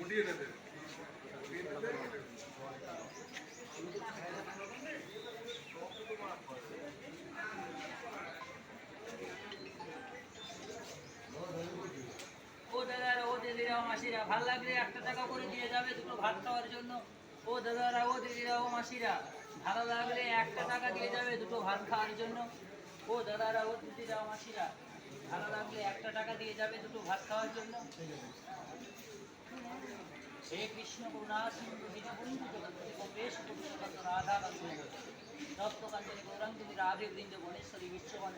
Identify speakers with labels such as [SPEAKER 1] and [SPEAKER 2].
[SPEAKER 1] উঠিয়ে
[SPEAKER 2] নেবে মাসিরা, ভালো লাগলে একটা টাকা করে দিয়ে যাবে দুটো ভাত খাওয়ার জন্য। ও দাদারা, ও দিদিরা, ও মাসিরা, ভালো লাগলে একটা টাকা দিয়ে যাবে দুটো ভাত খাওয়ার জন্য। ও দাদারা, ও দিদিরা, ও মাসিরা, ভালো লাগলে একটা টাকা দিয়ে যাবে দুটো ভাত খাওয়ার জন্য। হে কৃষ্ণ করুণা, সিন্ধু দীনবন্ধু জগৎপতি রাধা তপ্ত কাঞ্চনে গৌরাঙ্গী রাধে বৃন্দ গণেশ্বরী বিশ্ববাণী।